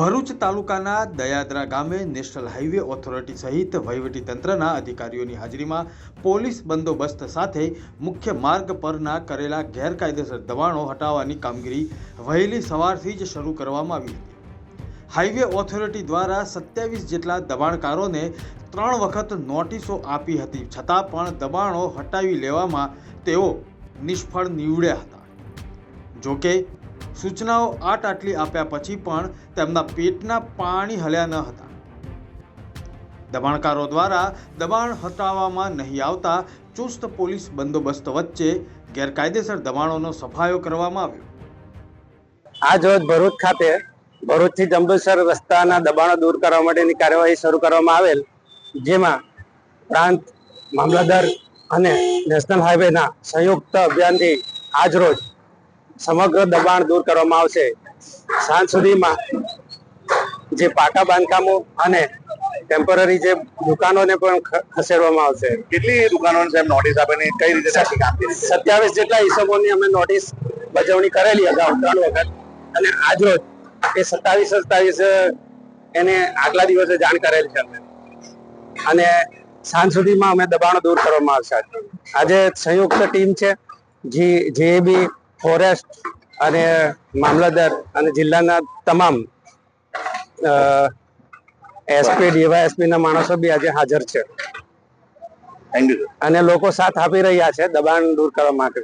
ભરૂચ તાલુકાના દયાદરા ગામે national highway authority સહિત વહીવટી તંત્રના અધિકારીઓની હાજરીમાં પોલીસ બંદોબસ્ત સાથે મુખ્ય માર્ગ પરના કરેલા ગેરકાયદેસર દબાણો હટાવવાની કામગીરી વહેલી સવારથી જ શરૂ કરવામાં આવી હતી. હાઈવે ઓથોરિટી દ્વારા સત્યાવીસ જેટલા દબાણકારોને ત્રણ વખત નોટિસો આપી હતી, છતાં પણ દબાણો હટાવી લેવામાં તેઓ નિષ્ફળ નીવડ્યા હતા. જોકે સૂચનાઓ આટ આટલી આપ્યા પછી પણ તેમના પેટના પાણી હલ્યા ન હતા. દબાણકારો દ્વારા દબાણ હટાવવામાં નહીં આવતા ચુસ્ત પોલીસ બંદોબસ્ત વચ્ચે ગેરકાયદેસર દબાણોનો સફાયો કરવામાં આવ્યો. આજ રોજ ભરૂચ ખાતે, ભરૂચથી જંબુસર રસ્તાના દબાણો દૂર કરવા માટેની કાર્યવાહી શરૂ કરવામાં આવેલ, જેમાં પ્રાંત મામલતદાર અને નેશનલ હાઈવેના સંયુક્ત અભિયાનથી આજ રોજ સમગ્ર દબાણ દૂર કરવામાં આવશે. સાંજ સુધીમાં જે પાકા બાંધકામો અને ટેમ્પરરી જે દુકાનોને પણ ખસેડવામાં આવશે. કેટલી દુકાનોને સાહેબ નોટિસ આપીને કઈ રીતે સત્યાવીસ જેટલા હિસાબોની અમે નોટિસ બજવણી કરેલી અગાઉ ત્રણ વખત. અને આજરોજ એ સત્તાવીસ સત્તાવીસ એને આગલા દિવસે જાણ કરેલ છે અમે. અને સાંજ સુધીમાં અમે દબાણો દૂર કરવામાં આવશે. આજે સંયુક્ત ટીમ છે જે જે જેબી ફોરેસ્ટ અને મામલતદાર અને જિલ્લાના તમામ એસપી ડીવાયએસપીના માણસો બી આજે હાજર છે. અને લોકો સાથ આપી રહ્યા છે દબાણ દૂર કરવા માટે